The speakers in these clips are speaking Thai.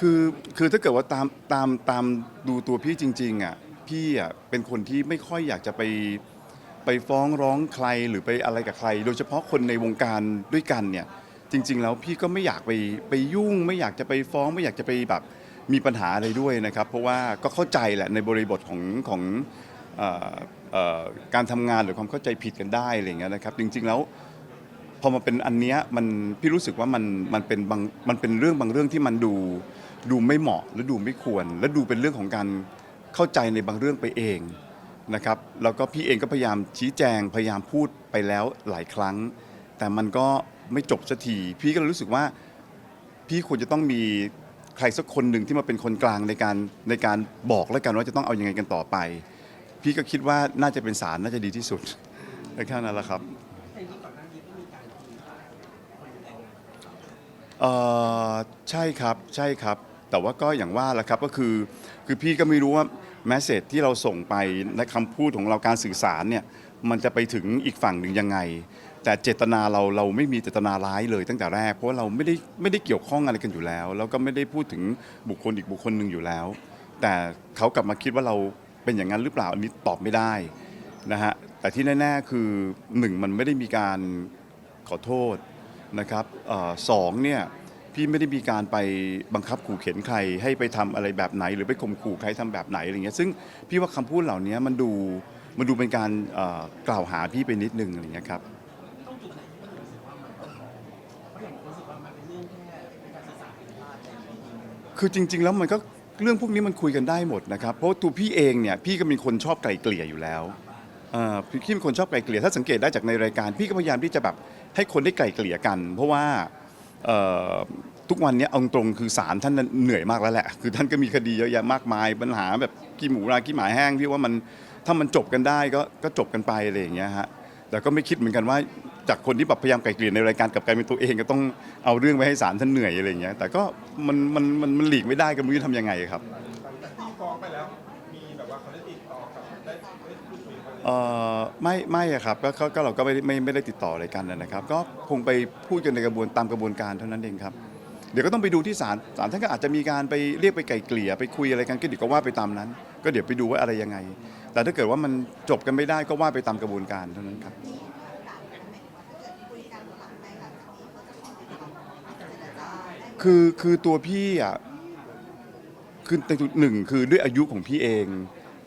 คือคือถ้าเกิดว่าตามตามตามดูตัวพี่จริงๆอะพี่อะเป็นคนที่ไม่ค่อยอยากจะไปไปฟ้องร้องใครหรือไปอะไรกับใคร โดยเฉพาะคนในวงการด้วยกันเนี่ย จริง ๆ แล้วพี่ก็ไม่อยากไปไปยุ่ง ไม่อยากจะไปฟ้องไม่อยากจะไปแบบมีปัญหาอะไรด้วยนะครับ เพราะว่าก็เข้าใจแหละในบริบทของของเอ่อเอ่อการทำงานหรือความเข้าใจผิดกันได้อะไรอย่างเงี้ยนะครับ จริง ๆ แล้ว พอมาเป็นอันเนี้ยมันพี่รู้สึกว่ามันมันเป็นบางมันเป็นเรื่องบางเรื่องที่มันดูดูไม่เหมาะและดูไม่ควร และดูเป็นเรื่องของการเข้าใจในบางเรื่องไปเองนะครับแล้วก็พี่เองก็พยายามชี้แจงพยายามพูดไปแล้วหลายครั้ง แต่มันก็ไม่จบสักทีพี่ก็เลยรู้สึกว่าพี่ควรจะต้องมีใครสักคนหนึ่งที่มาเป็นคนกลางในการในการบอกแล้วกันว่าจะต้องเอาอยังไงกันต่อไป พี่ก็คิดว่าน่าจะเป็นศาลน่าจะดีที่สุดแค่นั้นแหละครับ เอ่อใช่ครับใช่ครับ แต่ว่าก็อย่างว่าแหละครับก็คือคือพี่ก็ไม่รู้ว่าแมสเซจที่เราส่งไปในคำพูดของเราการสื่อสารเนี่ยมันจะไปถึงอีกฝั่งหนึ่งยังไง แต่เจตนาเราเราไม่มีเจตนาร้ายเลยตั้งแต่แรก เพราะว่าเราไม่ได้ไม่ได้เกี่ยวข้องอะไรกันอยู่แล้ว แล้วก็ไม่ได้พูดถึงบุคคลอีกบุคคลหนึ่งอยู่แล้ว แต่เขากลับมาคิดว่าเราเป็นอย่างนั้นหรือเปล่าอันนี้ตอบไม่ได้นะฮะแต่ที่แน่ๆคือหนึ่งมันไม่ได้มีการ ขอโทษนะครับเออสองเนี่ย พี่ไม่ได้มีการไปบังคับขู่เข็นใครให้ไปทำอะไรแบบไหน หรือไปข่มขู่ใครทำแบบไหนอะไรเงี้ยซึ่งพี่ว่าคำพูดเหล่านี้มันดูมันดูเป็นการเอ่อกล่าวหาพี่ไปนิดนึงอะไรเงี้ยครับคือจริง ๆ แล้วมันก็เรื่องพวกนี้มันคุยกันได้หมดนะครับเพราะว่าตัวพี่เองเนี่ยพี่ก็เป็นคนชอบไกลเกลี่ยอยู่แล้วเอ่อพี่เป็นคนชอบไกลเกลี่ยถ้าสังเกตได้จากในรายการ พี่ก็พยายามที่จะแบบให้คนได้ไกลเกลี่ยกัน เพราะว่า ทุกวันนี้เอาตรงคือศาลท่านเหนื่อยมากแล้วแหละ คือท่านก็มีคดีเยอะแยะมากมาย ปัญหาแบบขี้หมูราขี้หมาแห้งพี่ว่ามันถ้ามันจบกันได้ก็ก็จบกันไปอะไรอย่างเงี้ยฮะแต่ก็ไม่คิดเหมือนกันว่าจากคนที่แบบพยายามไกลเกลี่ยในรายการกับการเป็นตัวเองก็ต้องเอาเรื่องไปให้ศาลท่านเหนื่อยอะไรอย่างเงี้ยแต่ก็มันมันมันมันหลีกไม่ได้ก็ไม่รู้จะทำยังไงครับ เอ่อไม่ไม่อะครับก็ก็ก็เราก็ไม่ได้ไม่ไม่ได้ติดต่ออะไรกันนะครับ ก็คงไปพูดกันในกระบวนตามกระบวนการเท่านั้นเองครับ เดี๋ยวก็ต้องไปดูที่ศาลศาลท่านก็อาจจะมีการไปเรียกไปไกลเกลี่ยไปคุยอะไรกันก็เดี๋ยวก็ว่าไปตามนั้น ก็เดี๋ยวไปดูว่าอะไรยังไง แต่ถ้าเกิดว่ามันจบกันไม่ได้ก็ว่าไปตามกระบวนการเท่านั้นครับ คือคือตัวพี่อะคือในจุดหนึ่งคือด้วยอายุของพี่เอง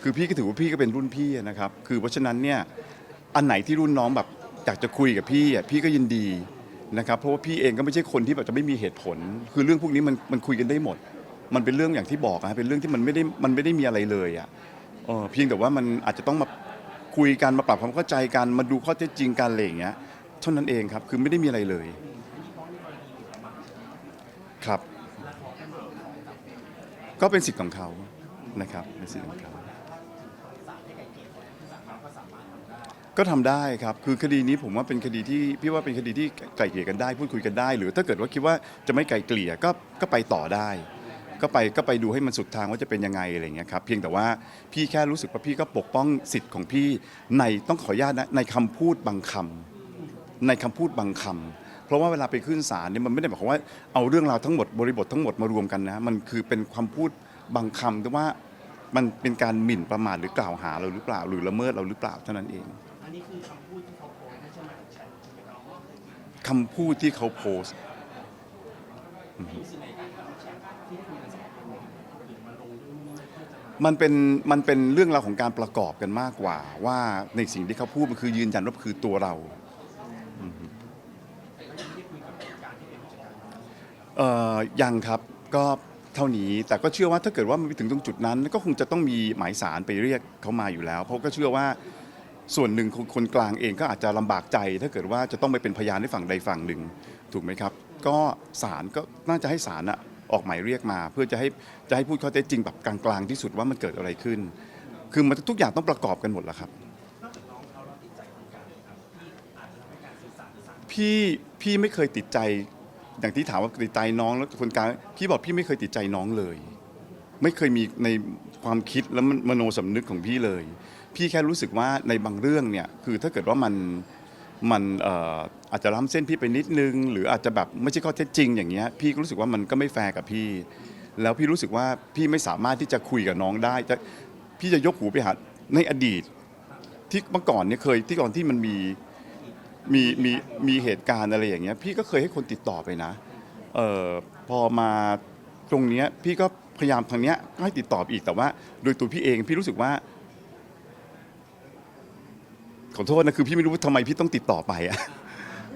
คือพี่ก็ถือว่าพี่ก็เป็นรุ่นพี่นะครับ คือเพราะฉะนั้นเนี่ยอันไหนที่รุ่นน้องแบบอยากจะคุยกับพี่อะพี่ก็ยินดีนะครับ เพราะว่าพี่เองก็ไม่ใช่คนที่แบบจะไม่มีเหตุผล คือเรื่องพวกนี้มันมันคุยกันได้หมด มันเป็นเรื่องอย่างที่บอกนะเป็นเรื่องที่มันไม่ได้มันไม่ได้มีอะไรเลยอะเออเพียงแต่ว่ามันอาจจะต้องมาคุยกันมาปรับความเข้าใจกันมาดูข้อเท็จจริงกันอะไรอย่างเงี้ยเท่านั้นเองครับคือไม่ได้มีอะไรเลย ครับ ก็เป็นสิทธิ์ของเขานะครับเป็นสิทธิ์ของเขา ก็ทำได้ครับคือคดีนี้ผมว่าเป็นคดีที่พี่ว่าเป็นคดีที่ไกล่เกลี่ยกันได้ พูดคุยกันได้ หรือถ้าเกิดว่าคิดว่าจะไม่ไกล่เกลี่ยก็ก็ไปต่อได้ ก็ไปก็ไปดูให้มันสุดทางว่าจะเป็นยังไงอะไรอย่างเงี้ยครับเพียงแต่ว่าพี่แค่รู้สึกว่าพี่ก็ปกป้องสิทธิ์ของพี่ในต้องขออนุญาตนะในคำพูดบางคำ ในคำพูดบางคำเพราะว่าเวลาไปขึ้นศาลเนี่ยมันไม่ได้หมายความว่าเอาเรื่องราวทั้งหมดบริบททั้งหมดมารวมกันนะ มันคือเป็นคำพูดบางคำแต่ว่ามันเป็นการหมิ่นประมาทหรือกล่าวหาเราหรือเปล่า หรือละเมิดเราหรือเปล่าเท่านั้นเอง นนี้คือคำพูดที่เขาโพสต์ไม่ใช่หมายถึงแชทใช่ไหมครับคำพูดที่เขาโพสต์รู้สึกในการที่เขาแชทที่คุยกันสองคนหรือมาลงด้วยนู่นนี่เพื่อจะมามันเป็นมันเป็นเรื่องราวของการประกอบกันมากกว่า ว่าในสิ่งที่เขาพูดมันคือยืนยันว่าคือตัวเราแต่ก็ยังไม่ได้คุยกับการที่เป็นผู้จัดการเอ่อยังครับก็เท่านี้แต่ก็เชื่อว่าถ้าเกิดว่ามันไปถึงตรงจุดนั้น ก็คงจะต้องมีหมายสารไปเรียกเขามาอยู่แล้ว เพราะก็เชื่อว่า ส่วนหนึ่งคนคนกลางเองก็อาจจะลำบากใจ ถ้าเกิดว่าจะต้องไปเป็นพยานให้ฝั่งใดฝั่งหนึ่ง ถูกไหมครับ ก็ศาลก็น่าจะให้ศาลอะออกหมายเรียกมา เพื่อจะให้จะให้พูดข้อเท็จจริงแบบกลางๆที่สุดว่ามันเกิดอะไรขึ้น คือมันทุกอย่างต้องประกอบกันหมดแหละครับ พี่พี่ไม่เคยติดใจ อย่างที่ถามว่าติดใจน้องแล้วคนกลางพี่บอกพี่ไม่เคยติดใจน้องเลย ไม่เคยมีในความคิดและมมโนสำนึกของพี่เลย พี่แค่รู้สึกว่าในบางเรื่องเนี่ยคือถ้าเกิดว่ามันมันอออาจจะล้ำเส้นพี่ไปนิดนึง หรืออาจจะแบบไม่ใช่ข้อเท็จจริงอย่างเงี้ยพี่ก็รู้สึกว่ามันก็ไม่แฟร์กับพี่ แล้วพี่รู้สึกว่าพี่ไม่สามารถที่จะคุยกับน้องได้จะพี่จะยกหูไปหาในอดีต ที่เมื่อก่อนเนี่ยเคยที่ก่อนที่มันมีมีมีมีเหตุการณ์อะไรอย่างเงี้ยพี่ก็เคยให้คนติดต่อไปนะเออพอมาตรงเนี้ยพี่ก็พยายามทางเนี้ยก็ให้ติดต่ออีกแต่ว่า โดยตัวพี่เองพี่รู้สึกว่า ขอโทษนะคือพี่ไม่รู้ว่าทำไมพี่ต้องติดต่อไปอะ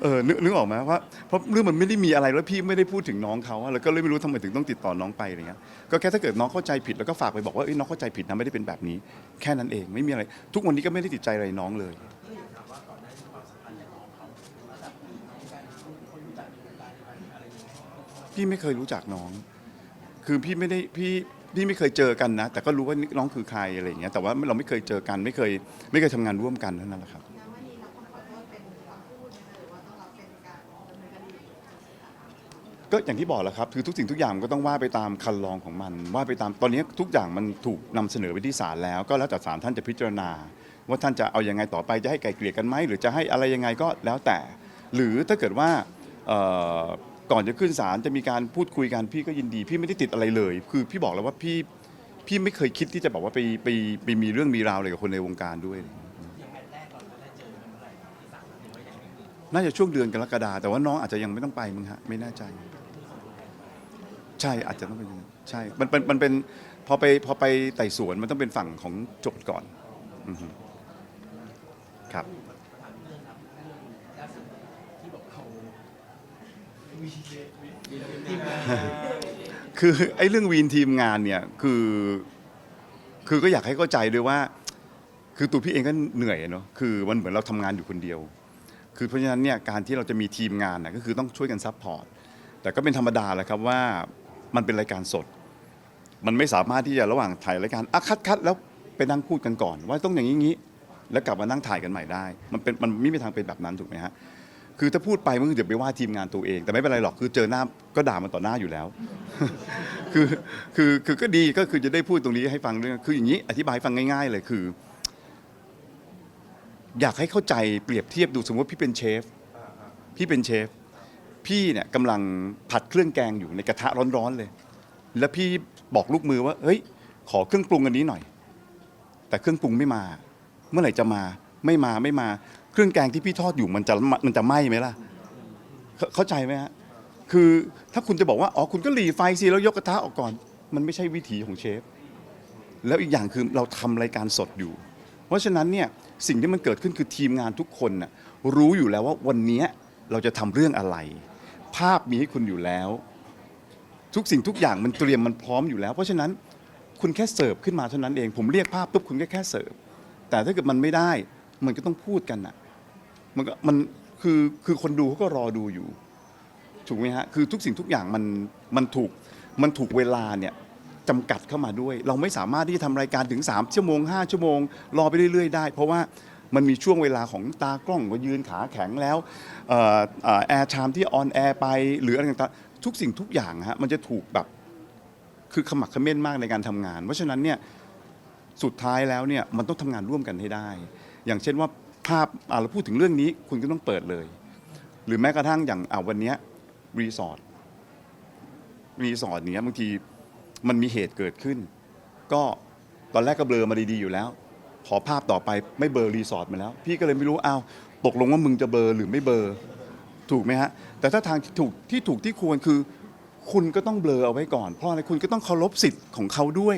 เออนึกนึกออกไหมว่าเพราะเรื่องมันไม่ได้มีอะไรแล้วพี่ไม่ได้พูดถึงน้องเขาอะแล้วก็เลยไม่รู้ทำไมถึงต้องติดต่อน้องไปอะไรเงี้ยก็แค่ถ้าเกิดน้องเข้าใจผิดแล้วก็ฝากไปบอกว่าเอ้ยน้องเข้าใจผิดนะไม่ได้เป็นแบบนี้ แค่นั้นเองไม่มีอะไร ทุกวันนี้ก็ไม่ได้ติดใจอะไรน้องเลยก็อยากถามว่าก่อนหน้านี้ความสัมพันธ์กับน้องเขาระดับพี่น้องกันคนรู้จักในวงการอะไรอย่างเงี้ยพี่ไม่เคยรู้จักน้อง คือพี่ไม่ได้พี่ พี่ไม่เคยเจอกันนะ แต่ก็รู้ว่าน้องคือใครอะไรอย่างเงี้ยแต่ว่าเราไม่เคยเจอกันไม่เคยไม่เคยทำงานร่วมกันเท่านั้นแหละครับ ก็อย่างที่บอกแหล้วครับคือทุกสิ่งทุกอย่างมันก็ต้องว่าไปตามคันลองของมัน ว่าไปตามตอนนี้ทุกอย่างมันถูกนำเสนอไปที่ศาลแล้ว ก็แล้วแต่ศาลท่านจะพิจารณา ว่าท่านจะเอายังไงต่อไปจะให้ไกลเกลี่ยกันไหมหรือจะให้อะไรยังไงก็แล้วแต่ หรือถ้าเกิดว่าเอ่อ ก่อนจะขึ้นศาลจะมีการพูดคุยกันพี่ก็ยินดี พี่ไม่ได้ติดอะไรเลย คือพี่บอกแล้วว่าพี่พี่ไม่เคยคิดที่จะบอกว่าไปไปไปมีเรื่องมีราวอะไรกับคนในวงการด้วยนเราได้เจอกันเมื่ามหรือว่าอย่างไรน่าจะช่วงเดือนกรกฎาแต่ว่าน้องอาจจะยังไม่ต้องไปมึงฮะไม่แน่ใจ ใช่อาจจะต้องเป็นใช่มันเป็นมันเป็นพอไปพอไปไต่สวนมันต้องเป็นฝั่งของโจทย์ก่อน อือฮึครับ คือไอ้เรื่องวีนทีมงานเนี่ยคือคือก็อยากให้เข้าใจด้วยว่า คือตัวพี่เองก็เหนื่อยเนาะคือมันเหมือนเราทำงานอยู่คนเดียว คือเพราะฉะนั้นเนี่ยการที่เราจะมีทีมงานนะก็คือต้องช่วยกันซัพพอร์ตแต่ก็เป็นธรรมดาแหละครับว่ามันเป็นรายการสด มันไม่สามารถที่จะระหว่างถ่ายรายการอะคัดคัดแล้วไปนั่งพูดกันก่อน ว่าต้องอย่างนี้งี้แล้วกลับมานั่งถ่ายกันใหม่ได้ มันเป็นมันไม่มีทางเป็นแบบนั้นถูกไหมฮะ คือถ้าพูดไปมันก็เดี๋ยวไปว่าทีมงานตัวเอง แต่ไม่เป็นไรหรอกคือเจอหน้าก็ด่ามันต่อหน้าอยู่แล้ว คือคือคือก็ดีก็คือจะได้พูดตรงนี้ให้ฟังเรื่องคืออย่างนี้อธิบายให้ฟังง่าย ๆ เลยคือ อยากให้เข้าใจเปรียบเทียบดูสมมติพี่เป็นเชฟพี่เป็นเชฟ พี่เนี่ยกำลังผัดเครื่องแกงอยู่ในกระทะร้อนๆเลย แล้วพี่บอกลูกมือว่าเฮ้ย ขอเครื่องปรุงอันนี้หน่อย แต่เครื่องปรุงไม่มา เมื่อไหร่จะมาไม่มาไม่มา เครื่องแกงที่พี่ทอดอยู่มันจะมันจะไหม้ไหมล่ะ เข้าใจไหมฮะคือถ้าคุณจะบอกว่าอ๋อคุณก็หลีไฟสิแล้วยกกระทะออกก่อน มันไม่ใช่วิถีของเชฟ แล้วอีกอย่างคือเราทำรายการสดอยู่ เพราะฉะนั้นเนี่ยสิ่งที่มันเกิดขึ้นคือทีมงานทุกคนน่ะรู้อยู่แล้วว่าวันนี้เราจะทำเรื่องอะไร ภาพมีให้คุณอยู่แล้ว ทุกสิ่งทุกอย่างมันเตรียมมันพร้อมอยู่แล้ว เพราะฉะนั้นคุณแค่เสิร์ฟขึ้นมาเท่านั้นเอง ผมเรียกภาพปุ๊บคุณก็แค่เสิร์ฟแต่ถ้าเกิดมันไม่ได้มันก็ต้องพูดกันน่ะ มันก็มันคือคือคนดูเขาก็รอดูอยู่ ถูกไหมฮะคือทุกสิ่งทุกอย่างมันมันถูกมันถูกเวลาเนี่ยจำกัดเข้ามาด้วย เราไม่สามารถที่จะทำรายการถึง 3 ชั่วโมง 5 ชั่วโมง รอไปเรื่อยๆ ได้ เพราะว่ามันมีช่วงเวลาของตากล้องก็ยืนขาแข็งแล้วแอร์ไทม์ที่ออนแอร์ไปหรืออะไรต่างๆทุกสิ่งทุกอย่างฮะมันจะถูกแบบคือขมักขม้นมากในการทำงาน เพราะฉะนั้นเนี่ยสุดท้ายแล้วเนี่ยมันต้องทำงานร่วมกันให้ได้ อย่างเช่นว่า ภาพอะเราพูดถึงเรื่องนี้คุณก็ต้องเปิดเลย หรือแม้กระทั่งอย่างอะวันเนี้ยรีสอร์ทรีสอร์ทเนี้ยบางทีมันมีเหตุเกิดขึ้น ก็ตอนแรกก็เบลอมาดีๆอยู่แล้ว ขอภาพต่อไปไม่เบลอรีสอร์ทมาแล้ว พี่ก็เลยไม่รู้อ้าวตกลงว่ามึงจะเบลอหรือไม่เบลอถูกไหมฮะ แต่ถ้าทางที่ถูกที่ถูกที่ควรคือ คุณก็ต้องเบลอเอาไว้ก่อน เพราะอะไรคุณก็ต้องเคารพสิทธิ์ของเขาด้วย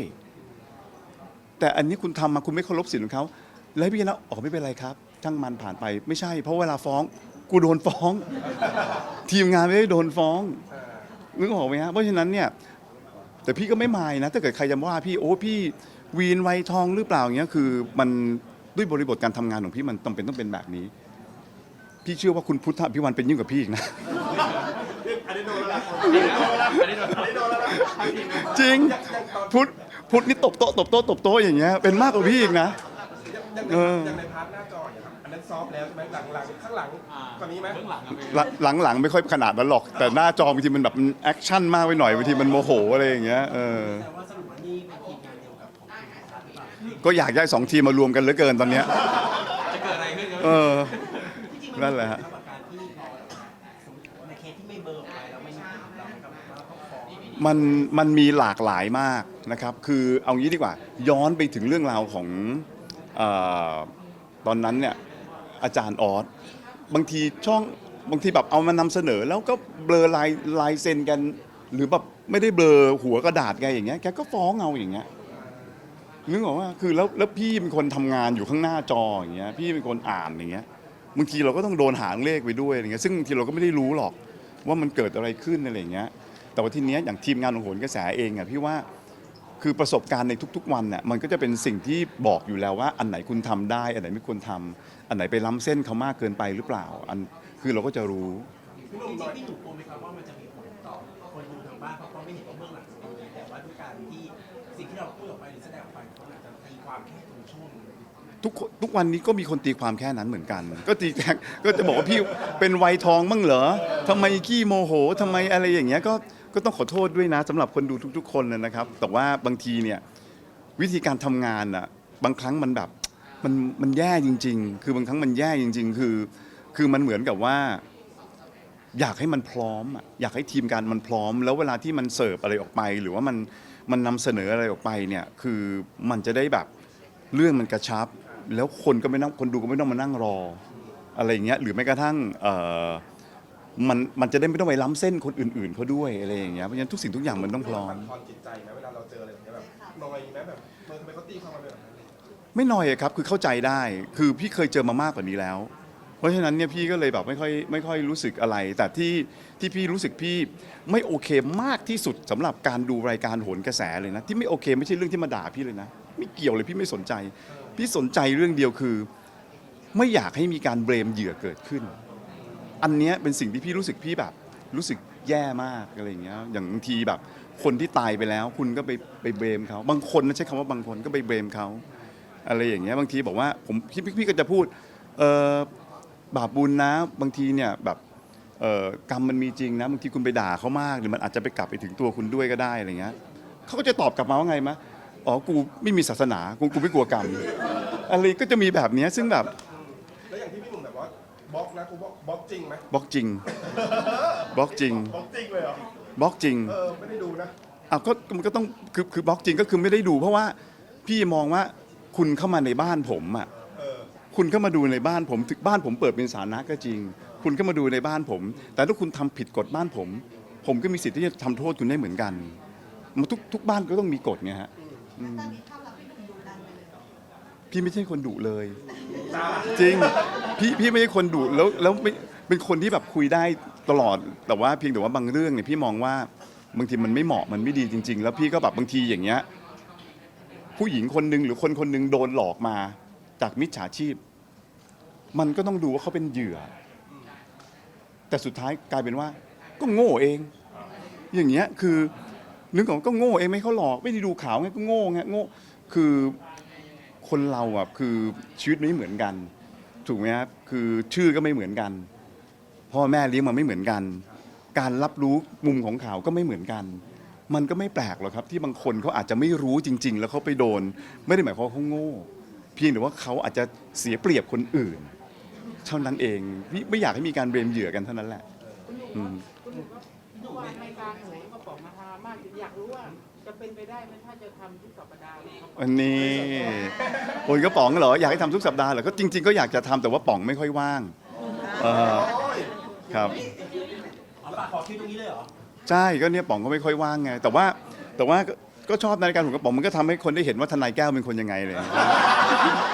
แต่อันนี้คุณทำมาคุณไม่เคารพสิทธิ์ของเขาแล้วพี่นะอ๋อไม่เป็นไรครับ ช่างมันผ่านไปไม่ใช่ เพราะเวลาฟ้องกูโดนฟ้อง ทีมงานไม่ได้โดนฟ้องนึกออกไหมฮะเพราะฉะนั้นเนี่ยแต่พี่ก็ไม่มายนะถ้าเกิดใครจะว่าพี่โอ้พี่วีนไวทองหรือเปล่าอย่างเงี้ยคือมันด้วยบริบทการทำงานของพี่มันต้องเป็นต้องเป็นแบบนี้ พี่เชื่อว่าคุณพุทธพิวันเป็นยิ่งกว่าพี่อีกนะอันนี้โดนแล้วล่ะอันนี้โดนแล้วอันนี้โดอนแล้วจริงพุทธพุทธนี่ตบโต๊ะตบโต๊ะตบโต๊ะอย่างเงี้ยเป็นมากกว่าพี่อีกนะ ยังในเออยังในพาร์ทหน้าจออย่างครับอันนั้นซอฟต์แล้วใช่ไหมหลังหลังข้างหลังตอนนี้ไหมเบื้องหลังอะเป็นหลังหลังๆไม่ค่อยขนาดนั้นหรอก แต่หน้าจอบางทีมันแบบแอคชั่นมากไปหน่อยบางทีมันโมโหอะไรอย่างเงี้ยเออแต่ว่าสรุปว่านี่เป็นทีมงานเดียวกับของคุณพัฒน์หรือเปล่าก็อยากได้สองทีมมารวมกันเหลือเกินตอนเนี้ย จะเกิดอะไรขึ้นครับเออ จริงๆมันั่นแหละฮะ เกี่ยวกับการที่พอสมมติในเคสที่ไม่เบลอร์ออกไปแล้วไม่มีเราเหมือนกับว่าเขาฟ้องมันมันมีหลากหลายมากนะครับ คือเอางี้ดีกว่า ย้อนไปถึงเรื่องราวของ เออตอนนั้นเนี่ยอาจารย์ออสบางทีช่องบางทีแบบเอามานำเสนอแล้วก็เบลอลายลายเซ็นกัน หรือแบบไม่ได้เบลอหัวกระดาษแกอย่างเงี้ยแกก็ฟ้องเอาอย่างเงี้ยนึกออกว่าคือแล้วแล้วพี่เป็นคนทำงานอยู่ข้างหน้าจออย่างเงี้ยพี่เป็นคนอ่านอย่างเงี้ยบางทีเราก็ต้องโดนหางเลขไปด้วยอย่างเงี้ยซึ่งบางทีเราก็ไม่ได้รู้หรอกว่ามันเกิดอะไรขึ้นอะไรอย่างเงี้ยแต่ว่าทีเนี้ยอย่างทีมงานของโหนกระแสเองอะพี่ว่า คือประสบการณ์ในทุกๆวันน่ะมันก็จะเป็นสิ่งที่บอกอยู่แล้วว่าอันไหนคุณทำได้ อันไหนไม่ควรทำอันไหนไปล้ำเส้นเขามากเกินไปหรือเปล่า อันคือเราก็จะรู้พี่หนุ่มจริงๆพี่หนุ่มกลัวไหมครับว่ามันจะมีผลต่อคนดูทางบ้านเพราะเขาไม่เห็นว่าเบื้องหลังเป็นยังไงแต่ว่าด้วยการที่สิ่งที่เราพูดออกไปหรือแสดงออกไปเขาอาจจะตีความแค่ตรงช่วงหนึ่งทุกคนทุกวันนี้ก็มีคนตีความแค่นั้นเหมือนกัน ก็ตีแทกก็จะบอกว่าพี่เป็นวัยทองมั่งเหรอทำไมขี้โมโหทำไมอะไรอย่างเงี้ยก็ ก็ต้องขอโทษด้วยนะสำหรับคนดูทุก ๆ คนนะนะครับ แต่ว่าบางทีเนี่ยวิธีการทำงานอะบางครั้งมันแบบมันมันแย่จริง ๆ คือบางครั้งมันแย่จริง ๆ คือ คือมันเหมือนกับว่า อยากให้มันพร้อมอะอยากให้ทีมงานมันพร้อม แล้วเวลาที่มันเสิร์ฟอะไรออกไป หรือว่ามันมันนำเสนออะไรออกไปเนี่ยคือมันจะได้แบบเรื่องมันกระชับ แล้วคนก็ไม่ต้องคนดูก็ไม่ต้องมานั่งรอ อะไรอย่างเงี้ยหรือแม้กระทั่งเอ่อ มันมันจะได้ไม่ต้องไปล้ำเส้นคนอื่นๆเขาด้วยอะไรอย่างเงี้ยเพราะฉะนั้นทุกสิ่งทุกอย่างมันต้องพร้อมนทอนจิตใจไหมเวลาเราเจออะไรแบบเนี้ยแบบนอยไหมแบบเออทำไมเขาตีความมาแบบนั้นเลยไม่น้อยอะครับคือเข้าใจได้ คือพี่เคยเจอมามากกว่านี้แล้ว เพราะฉะนั้นเนี่ยพี่ก็เลยแบบไม่ค่อยไม่ค่อยรู้สึกอะไร แต่ที่ที่พี่รู้สึกพี่ไม่โอเคมากที่สุดสำหรับการดูรายการโหนกระแสเลยนะที่ไม่โอเคไม่ใช่เรื่องที่มาด่าพี่เลยนะไม่เกี่ยวเลยพี่ไม่สนใจ พี่สนใจเรื่องเดียวคือ ไม่อยากให้มีการเบรมเหยื่อเกิดขึ้น อันเนี้ยเป็นสิ่งที่พี่รู้สึกพี่แบบ รู้สึกแย่มากอะไรอย่างเงี้ยอย่างบางทีแบบ คนที่ตายไปแล้ว คุณก็ไปไปเบรมเขาบางคนนะใช้คำว่าบางคนก็ไปเบรมเขาอะไรอย่างเงี้ยบางทีบอกว่าผมพี่พี่พี่ก็จะพูดเออบาปบุญนะบางทีเนี่ยแบบเออกรรมมันมีจริงนะบางทีคุณไปด่าเขามากหรือมันอาจจะไปกลับไปถึงตัวคุณด้วยก็ได้อะไรเงี้ยเขาก็จะตอบกลับมาว่าไงมะอ๋อกูไม่มีศาสนากูกูไม่กลัวกรรมอะไรก็จะมีแบบเนี้ยซึ่งแบบ บล็อกนะกูบล็อกบล็อกจริงไหมบล็อกจริงบล็อกจริงบล็อกจริงเลยเหรอบล็อกจริงเออไม่ได้ดูนะอ้าวก็มันก็ต้องคือคือบล็อกจริงก็คือไม่ได้ดู เพราะว่าพี่มองว่าคุณเข้ามาในบ้านผมอะเออคุณเข้ามาดูในบ้านผมถึงบ้านผมเปิดเป็นสาธารณะก็จริง คุณเข้ามาดูในบ้านผม แต่ถ้าคุณทำผิดกฎบ้านผม ผมก็มีสิทธิ์ที่จะทำโทษคุณได้เหมือนกันมันทุกทุกบ้านก็ต้องมีกฎไงฮะตอนนี้ภาพลักษณ์พี่หนุ่มดูดันไปเลยเหรอพี่ไม่ใช่คนดุเลย จริง พี่พี่ไม่ใช่คนดุแล้วแล้วไม่เป็นคนที่แบบคุยได้ตลอด แต่ว่าเพียงแต่ว่าบางเรื่องเนี่ยพี่มองว่าบางทีมันไม่เหมาะมันไม่ดีจริง ๆ แล้วพี่ก็แบบบางทีอย่างเงี้ยผู้หญิงคนหนึ่งหรือคนคนหนึ่งโดนหลอกมา จากมิจฉาชีพ มันก็ต้องดูว่าเขาเป็นเหยื่อ แต่สุดท้ายกลายเป็นว่า ก็โง่เอง อย่างเงี้ยคือนึกของก็โง่เองไม่เขาหลอกไม่ได้ดูข่าวไงก็โง่ไงโง่คือคนเราอะคือชีวิตไม่เหมือนกัน ถูกไหมครับคือชื่อก็ไม่เหมือนกัน พ่อแม่เลี้ยงมาไม่เหมือนกัน การรับรู้มุมของข่าวก็ไม่เหมือนกัน มันก็ไม่แปลกหรอกครับ ที่บางคนเขาอาจจะไม่รู้จริง ๆ แล้วเขาไปโดน ไม่ได้หมายความว่าเขาโง่ เพียงแต่ว่าเขาอาจจะเสียเปรียบคนอื่น เท่านั้นเองพี่ไม่อยากให้มีการเบรมเหยื่อกันเท่านั้นแหละ อืมว่า เป็นไปได้ไหมถ้าจะทำทุกสัปดาห์เลยครับอันนี้โอนกระป๋องเหรออยากให้ทำทุกสัปดาห์เหรอก็จริง ๆ ก็อยากจะทำแต่ว่าป๋องไม่ค่อยว่างเออครับเอาปากขอคิวตรงนี้เลยเหรอ ใช่ก็เนี่ยป๋องก็ไม่ค่อยว่างไงแต่ว่าแต่ว่าก็ก็ชอบนาฬิกาถุงกระป๋องมันก็ทำให้คนได้เห็นว่าทนายแก้วเป็นคนยังไงเลย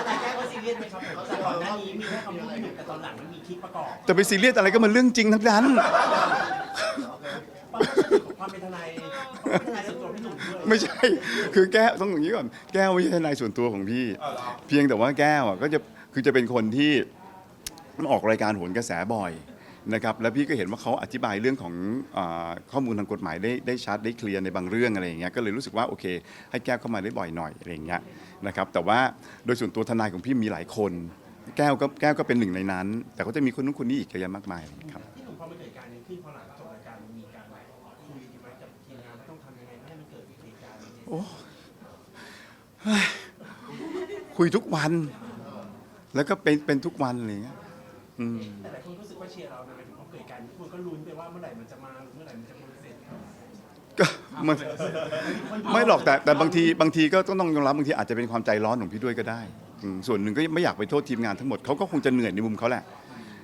แต่แก้ว่าซีเรียสไหมครับผมแต่ก่อนหน้านี้มีแค่คำพูดพี่หนุ่มแต่ตอนหลังมันมีคลิปประกอบแต่ไปซีเรียสอะไรก็มันเรื่องจริงทั้งนั้น ความเป็นทนายความเป็นทนาย ไม่ใช่ คือแก้วต้องอย่างนี้ก่อน แก้วไม่ใช่ทนายส่วนตัวของพี่ เพียงแต่ว่าแก้วอะก็จะคือจะเป็นคนที่มันออกรายการโหนกระแสบ่อยนะครับแล้วพี่ก็เห็นว่าเขาอธิบายเรื่องของอาข้อมูลทางกฎหมายได้ได้ชัดได้เคลียร์ในบางเรื่องอะไรอย่างเงี้ยก็เลยรู้สึกว่าโอเค ให้แก้วเข้ามาได้บ่อยหน่อยอะไรอย่างเงี้ยนะครับแต่ว่าโดยส่วนตัวทนายของพี่มีหลายคน แก้วก็แก้วก็เป็นหนึ่งในนั้น แต่ก็จะมีคนนู้นคนนี้อีกเยอะแยะมากมายครับพี่หนุ่มพอมันเกิดการณ์นี้ขึ้นพอหลังจบรายการมีการคุยกันไหมกับทีมงานว่าต้องทำยังไง ตุการณ์อย่างนี้คุยทุกวัน แล้วก็เป็นเป็นทุกวันอะไรอย่างเงี้ยอืมแต่หลายคนก็รู้สึกว่าเชียร์เรานะหมายถึงพอเกิดการณ์นี้ทุกคนก็ลุ้นไปว่าเมื่อไหร่มันจะมาเมื่อไหร่มันจะมาเสร็จก็มันไม่หรอกแต่แต่บางทีบางทีก็ต้องยอมรับบางทีอาจจะเป็นความใจร้อนของพี่ด้วยก็ได้อืมส่วนหนึ่งก็ไม่อยากไปโทษทีมงานทั้งหมดเขาก็คงจะเหนื่อยในมุมเขาแหละ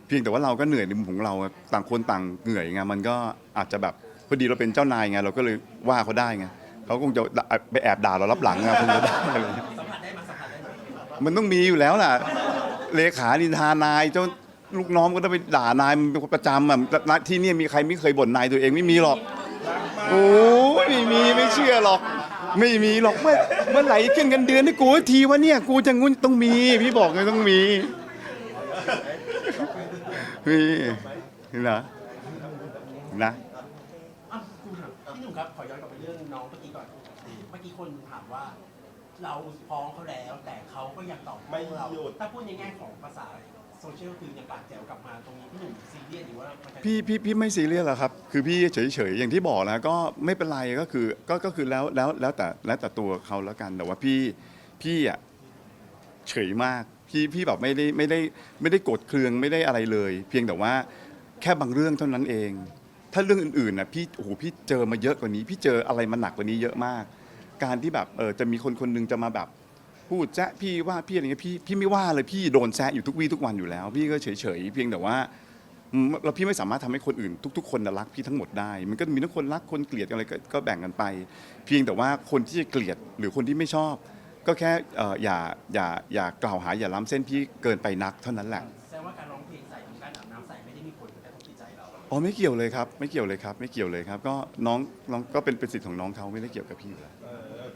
เพียงแต่ว่าเราก็เหนื่อยในมุมของเราอะต่างคนต่างเหนื่อยไงมันก็อาจจะแบบพอดีเราเป็นเจ้านายไงเราก็เลยว่าเขาได้ไง เขาคงจะไปแอบด่าเรารับหลังไงคงจะได้อะไรอย่างเงี้ยมันต้องมีอยู่แล้วล่ะ เลขานินทานายเจ้าลูกน้องก็ต้องไปด่านายมันเป็นประจำอะที่เนี่ยมีใครไม่เคยบ่นนายตัวเองไม่มีหรอกโอ้ยไม่มีไม่เชื่อหรอก ไม่มีหรอกเมื่อเมื่อไหร่ขึ้นกันเดือนให้กูทีว่าเนี่ยกูจะงุ้นต้องมี พี่บอกเลยต้องมีมีนะนะ พี่หนุ่มครับขอย้อนกลับไปเรื่องน้องเมื่อกี้ก่อน เมื่อกี้คนถามว่า เราฟ้องเขาแล้ว แต่เขาก็ยังตอบไม่เราหยุด ถ้าพูดในแง่ของภาษาโซเชียลคือยังปากแจ๋วกลับมาตรงนี้พี่หนุ่มซีเรียสหรือว่ามันจะพี่พี่พี่ไม่ซีเรียสหรอกครับ คือพี่เฉยๆอย่างที่บอกนะก็ไม่เป็นไรก็คือก็ก็คือแล้วแล้วแล้วแต่แล้วแต่ตัวเขาแล้วกันแต่ว่าพี่พี่อะเฉยมากพี่พี่แบบไม่ได้ไม่ได้ไม่ได้โกรธเคืองไม่ได้อะไรเลย เพียงแต่ว่าแค่บางเรื่องเท่านั้นเอง ถ้าเรื่องอื่นๆนะพี่โอ้โหพี่เจอมาเยอะกว่านี้ พี่เจออะไรมาหนักกว่านี้เยอะมาก การที่แบบเออจะมีคนคนหนึงจะมาแบบพูดแซะพี่ว่าพี่อะไรเงี้ยพี่พี่ไม่ว่าเลยพี่โดนแซะอยู่ทุกวี่ทุกวันอยู่แล้ว พี่ก็เฉยๆเพียงแต่ว่าอืมแล้วพี่ไม่สามารถทำให้คนอื่น ทุก ๆ คนน่ะรักพี่ทั้งหมดได้ มันก็มีทั้งคนรักคนเกลียดอะไรก็ก็แบ่งกันไป เพียงแต่ว่าคนที่จะเกลียดหรือคนที่ไม่ชอบ ก็แค่เอ่ออย่าอย่าอย่ากล่าวหาอย่าล้ำเส้นพี่เกินไปนักเท่านั้นแหละ อ๋อไม่เกี่ยวเลยครับ ไม่เกี่ยวเลยครับ ไม่เกี่ยวเลยครับ ก็น้องน้องก็เป็นเป็นสิทธิ์ของน้องเขาไม่ได้เกี่ยวกับพี่อยู่แล้ว